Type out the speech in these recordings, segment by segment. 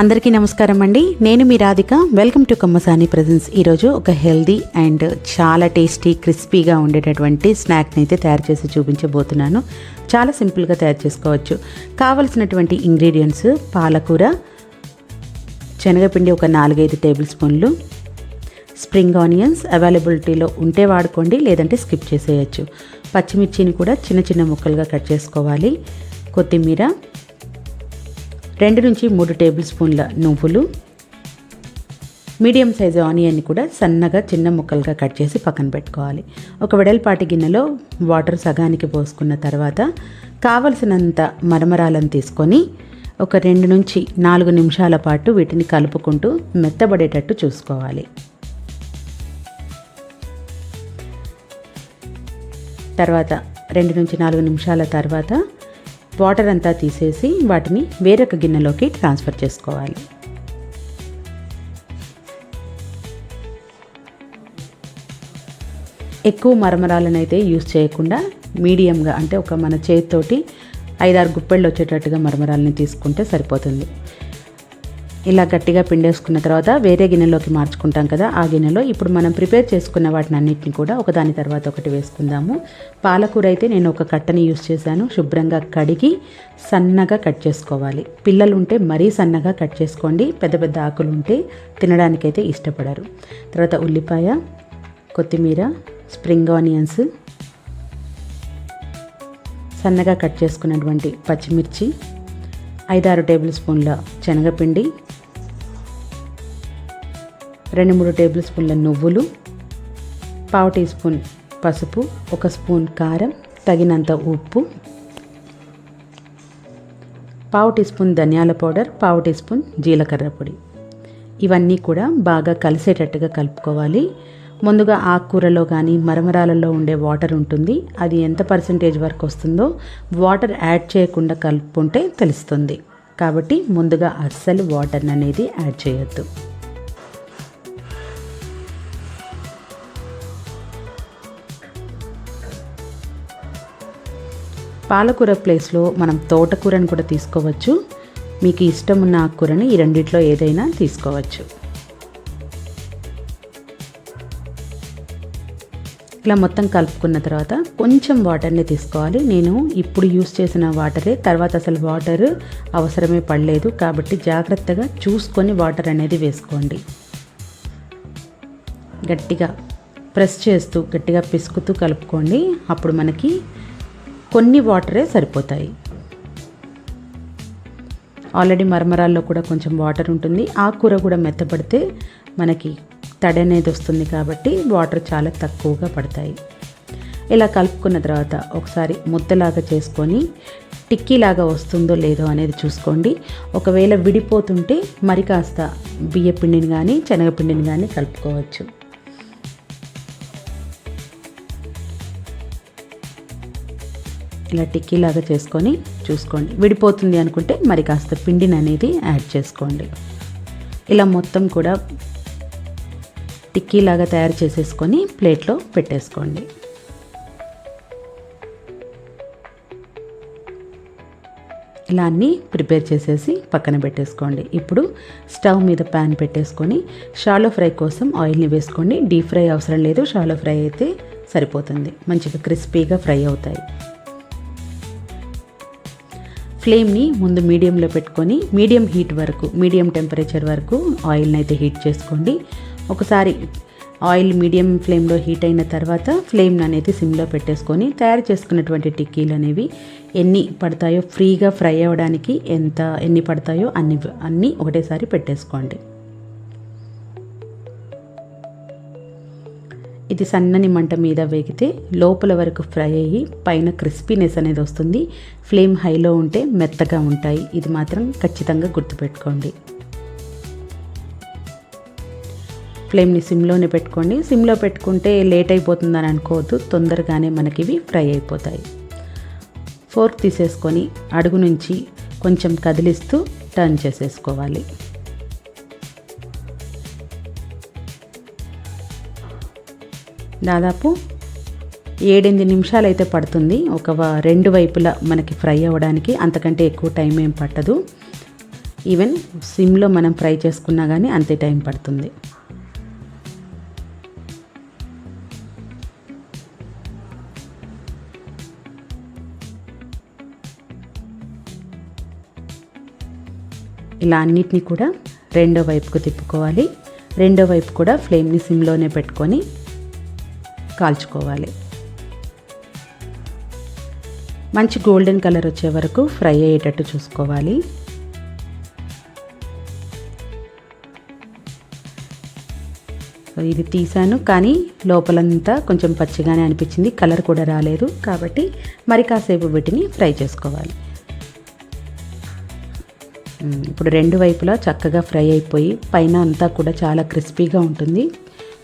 అందరికీ నమస్కారం అండి. నేను మీ Radhika. Welcome to Kammasani presence ఈరోజు ఒక హెల్దీ అండ్ చాలా టేస్టీ క్రిస్పీగా ఉండేటటువంటి స్నాక్ని అయితే తయారు చేసి చూపించబోతున్నాను. చాలా సింపుల్గా తయారు చేసుకోవచ్చు. కావలసినటువంటి ఇంగ్రీడియంట్స్ పాలకూర శనగపిండి ఒక నాలుగైదు టేబుల్ స్పూన్లు స్ప్రింగ్ ఆనియన్స్ అవైలబిలిటీలో ఉంటే వాడుకోండి లేదంటే స్కిప్ చేసేయచ్చు. పచ్చిమిర్చిని కూడా చిన్న చిన్న ముక్కలుగా కట్ చేసుకోవాలి. కొత్తిమీర రెండు నుంచి మూడు టేబుల్ స్పూన్ల నువ్వులు మీడియం సైజు ఆనియన్ని కూడా సన్నగా చిన్న ముక్కలుగా కట్ చేసి పక్కన పెట్టుకోవాలి. ఒక వెడల్పాటి గిన్నెలో వాటర్ సగానికి పోసుకున్న తర్వాత కావలసినంత మరమరాలను తీసుకొని ఒక రెండు నుంచి నాలుగు నిమిషాల పాటు వీటిని కలుపుకుంటూ మెత్తబడేటట్టు చూసుకోవాలి. తర్వాత రెండు నుంచి నాలుగు నిమిషాల తర్వాత వాటర్ అంతా తీసేసి వాటిని వేరొక గిన్నెలోకి ట్రాన్స్ఫర్ చేసుకోవాలి. ఎక్కువ మరమరాలను అయితే యూస్ చేయకుండా మీడియంగా అంటే ఒక మన చేతితోటి ఐదారు గుప్పెళ్ళు వచ్చేటట్టుగా మరమరాలని తీసుకుంటే సరిపోతుంది. ఇలా గట్టిగా పిండేసుకున్న తర్వాత వేరే గిన్నెలోకి మార్చుకుంటాం కదా ఆ గిన్నెలో ఇప్పుడు మనం ప్రిపేర్ చేసుకున్న వాటిని అన్నింటిని కూడా ఒకదాని తర్వాత ఒకటి వేసుకుందాము. పాలకూర అయితే నేను ఒక కట్టని యూస్ చేశాను. శుభ్రంగా కడిగి సన్నగా కట్ చేసుకోవాలి. పిల్లలు ఉంటే మరీ సన్నగా కట్ చేసుకోండి. పెద్ద పెద్ద ఆకులు ఉంటే తినడానికైతే ఇష్టపడరు. తర్వాత ఉల్లిపాయ కొత్తిమీర స్ప్రింగ్ ఆనియన్స్ సన్నగా కట్ చేసుకున్నటువంటి పచ్చిమిర్చి ఐదారు టేబుల్ స్పూన్ల శనగపిండి రెండు మూడు టేబుల్ స్పూన్ల నువ్వులు పావు టీ స్పూన్ పసుపు ఒక స్పూన్ కారం తగినంత ఉప్పు పావు టీ స్పూన్ ధనియాల పౌడర్ పావు టీ స్పూన్ జీలకర్ర పొడి. ఇవన్నీ కూడా బాగా కలిసేటట్టుగా కలుపుకోవాలి. ముందుగా ఆకుకూరలో కానీ మరమరాలలో ఉండే వాటర్ ఉంటుంది. అది ఎంత పర్సంటేజ్ వరకు వస్తుందో వాటర్ యాడ్ చేయకుండా కలుపుకుంటే తెలుస్తుంది. కాబట్టి ముందుగా అస్సలు వాటర్ అనేది యాడ్ చేయొద్దు. పాలకూర ప్లేస్లో మనం తోటకూరని కూడా తీసుకోవచ్చు. మీకు ఇష్టం ఉన్న ఆకుకూరని ఈ రెండిట్లో ఏదైనా తీసుకోవచ్చు. ఇలా మొత్తం కలుపుకున్న తర్వాత కొంచెం వాటర్ని తీసుకోవాలి. నేను ఇప్పుడు యూస్ చేసిన వాటరే. తర్వాత అసలు వాటర్ అవసరమే పడలేదు. కాబట్టి జాగ్రత్తగా చూసుకొని వాటర్ అనేది వేసుకోండి. గట్టిగా ప్రెస్ చేస్తూ గట్టిగా పిసుకుతూ కలుపుకోండి. అప్పుడు మనకి కొన్ని వాటరే సరిపోతాయి. ఆల్రెడీ మరమరాల్లో కూడా కొంచెం వాటర్ ఉంటుంది. ఆ కూర కూడా మెత్తపడితే మనకి తడి అనేది వస్తుంది కాబట్టి వాటర్ చాలా తక్కువగా పడతాయి. ఇలా కలుపుకున్న తర్వాత ఒకసారి ముద్దలాగా చేసుకొని టిక్కీలాగా వస్తుందో లేదో అనేది చూసుకోండి. ఒకవేళ విడిపోతుంటే మరి కాస్త బియ్య పిండిని కానీ శనగపిండిని కానీ కలుపుకోవచ్చు. ఇలా టిక్కీలాగా చేసుకొని చూసుకోండి. విడిపోతుంది అనుకుంటే మరి కాస్త పిండిని అనేది యాడ్ చేసుకోండి. ఇలా మొత్తం కూడా టిక్కీలాగా తయారు చేసేసుకొని ప్లేట్లో పెట్టేసుకోండి. ఇలా అన్నీ ప్రిపేర్ చేసేసి పక్కన పెట్టేసుకోండి. ఇప్పుడు స్టవ్ మీద ప్యాన్ పెట్టేసుకొని షాలో ఫ్రై కోసం ఆయిల్ని వేసుకోండి. డీప్ ఫ్రై అవసరం లేదు. షాలో ఫ్రై అయితే సరిపోతుంది. మంచిగా క్రిస్పీగా ఫ్రై అవుతాయి. ఫ్లేమ్ని ముందు మీడియంలో పెట్టుకొని మీడియం హీట్ వరకు మీడియం టెంపరేచర్ వరకు ఆయిల్ని అయితే హీట్ చేసుకోండి. ఒకసారి ఆయిల్ మీడియం ఫ్లేమ్లో హీట్ అయిన తర్వాత ఫ్లేమ్ అనేది సిమ్లో పెట్టేసుకొని తయారు చేసుకున్నటువంటి టిక్కీలు అనేవి ఎన్ని పడతాయో ఫ్రీగా ఫ్రై అవ్వడానికి ఎంత ఎన్ని పడతాయో అన్ని అన్నీ ఒకటేసారి పెట్టేసుకోండి. ఇది సన్నని మంట మీద వేగితే లోపల వరకు ఫ్రై అయ్యి పైన క్రిస్పీనెస్ అనేది వస్తుంది. ఫ్లేమ్ హైలో ఉంటే మెత్తగా ఉంటాయి. ఇది మాత్రం ఖచ్చితంగా గుర్తుపెట్టుకోండి. ఫ్లేమ్ని సిమ్లోనే పెట్టుకోండి. సిమ్లో పెట్టుకుంటే లేట్ అయిపోతుందని అనుకోవద్దు. తొందరగానే మనకి ఇవి ఫ్రై అయిపోతాయి. ఫోర్క్ తీసేసుకొని అడుగు నుంచి కొంచెం కదిలిస్తూ టర్న్ చేసేసుకోవాలి. దాదాపు ఏడెనిమిది నిమిషాలు అయితే పడుతుంది. ఒక రెండు వైపులా మనకి ఫ్రై అవ్వడానికి అంతకంటే ఎక్కువ టైం ఏం పట్టదు. ఈవెన్ సిమ్లో మనం ఫ్రై చేసుకున్నా కానీ అంతే టైం పడుతుంది. ఇలా అన్నిటినీ కూడా రెండో వైపుకు తిప్పుకోవాలి. రెండో వైపు కూడా ఫ్లేమ్ని సిమ్లోనే పెట్టుకొని కాల్చుకోవాలి. మంచి గోల్డెన్ కలర్ వచ్చే వరకు ఫ్రై అయ్యేటట్టు చూసుకోవాలి. సో ఇది తీసాను కానీ లోపలంతా కొంచెం పచ్చిగానే అనిపించింది కలర్ కూడా రాలేదు కాబట్టి మరి కాసేపు వీటిని ఫ్రై చేసుకోవాలి. ఇప్పుడు రెండు వైపులా చక్కగా ఫ్రై అయిపోయి పైన అంతా కూడా చాలా క్రిస్పీగా ఉంటుంది.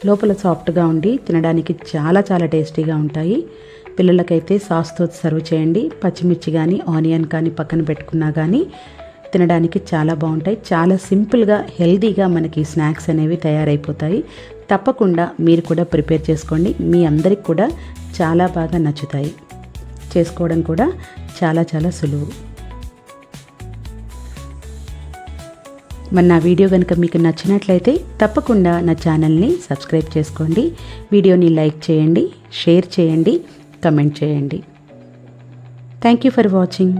లోపల సాఫ్ట్గా ఉండి తినడానికి చాలా చాలా టేస్టీగా ఉంటాయి. పిల్లలకైతే సాస్తో సర్వ్ చేయండి. పచ్చిమిర్చి కానీ ఆనియన్ కానీ పక్కన పెట్టుకున్నా కానీ తినడానికి చాలా బాగుంటాయి. చాలా సింపుల్గా హెల్దీగా మనకి స్నాక్స్ అనేవి తయారైపోతాయి. తప్పకుండా మీరు కూడా ప్రిపేర్ చేసుకోండి. మీ అందరికి కూడా చాలా బాగా నచ్చుతాయి. చేసుకోవడం కూడా చాలా చాలా సులువు. మరి నా వీడియో కనుక మీకు నచ్చినట్లయితే తప్పకుండా నా ఛానల్ని సబ్స్క్రైబ్ చేసుకోండి. వీడియోని లైక్ చేయండి షేర్ చేయండి కమెంట్ చేయండి. Thank you for watching